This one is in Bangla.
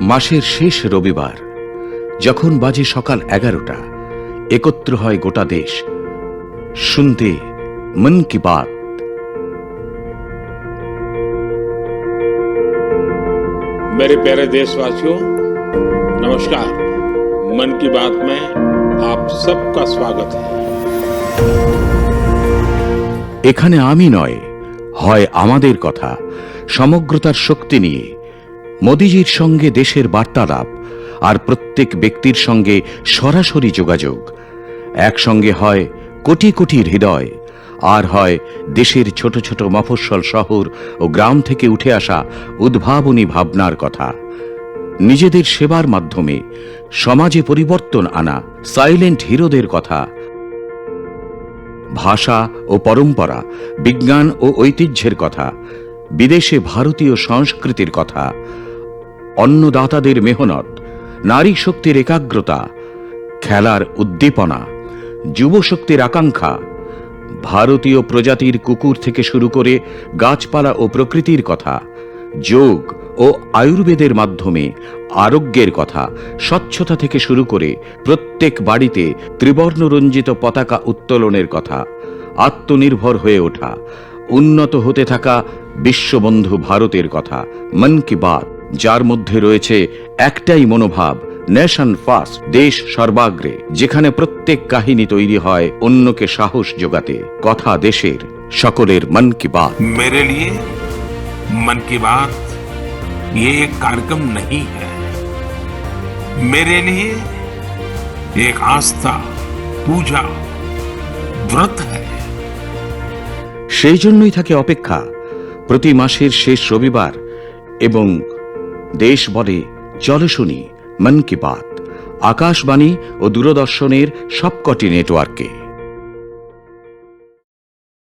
মাসের শেষ রবিবার যখন বাজে সকাল এগারোটা একত্র হয় গোটা দেশ শুনতে মন কি বাত मेरे प्यारे देशवासियों नमस्कार मन की बात में आप सबका स्वागत है এখানে আমি নয় হয় আমাদের কথা সমগ্রতার শক্তি নিয়ে মোদিজির সঙ্গে দেশের বার্তালাপ আর প্রত্যেক ব্যক্তির সঙ্গে সরাসরি যোগাযোগ। একসঙ্গে হয় কোটি কোটি হৃদয়, আর হয় দেশের ছোট ছোট মফস্বল শহর ও গ্রাম থেকে উঠে আসা উদ্ভাবনী ভাবনার কথা। নিজেদের সেবার মাধ্যমে সমাজে পরিবর্তন আনা সাইলেন্ট হিরোদের কথা। ভাষা ও পরম্পরা, বিজ্ঞান ও ঐতিহ্যের কথা, বিদেশে ভারতীয় সংস্কৃতির কথা অন্নদাতাদের মেহনত নারী শক্তির একাগ্রতা, খেলার উদ্দীপনা যুব শক্তির আকাঙ্ক্ষা, ভারতীয় প্রজাতির কুকুর থেকে শুরু করে গাছপালা ও প্রকৃতির কথা, যোগ ও আয়ুর্বেদের মাধ্যমে আরোগ্যের কথা, স্বচ্ছতা থেকে শুরু করে প্রত্যেক বাড়িতে ত্রিবর্ণরঞ্জিত পতাকা উত্তোলনের কথা, আত্মনির্ভর হয়ে ওঠা, উন্নত হতে থাকা বিশ্ববন্ধু ভারতের কথা, মন কি বাত। যার মধ্যে রয়েছে একটাই মনোভাব নেশন ফার্স্ট দেশ সর্বাগ্রে যেখানে প্রত্যেক কাহিনী তৈরি হয় অন্যকে সাহস যোগাতে কথা দেশের সকলের মন কি বাত मेरे लिए मन की बात ये एक कार्यक्रम नहीं है मेरे लिए एक आस्था पूजा व्रत है সেই জন্যই থাকে অপেক্ষা প্রতি মাসের শেষ রবিবার এবং দেশ বলে চলো শুনি মন কি বাত। আকাশবাণী ও দূরদর্শনের সবকটি নেটওয়ার্কে।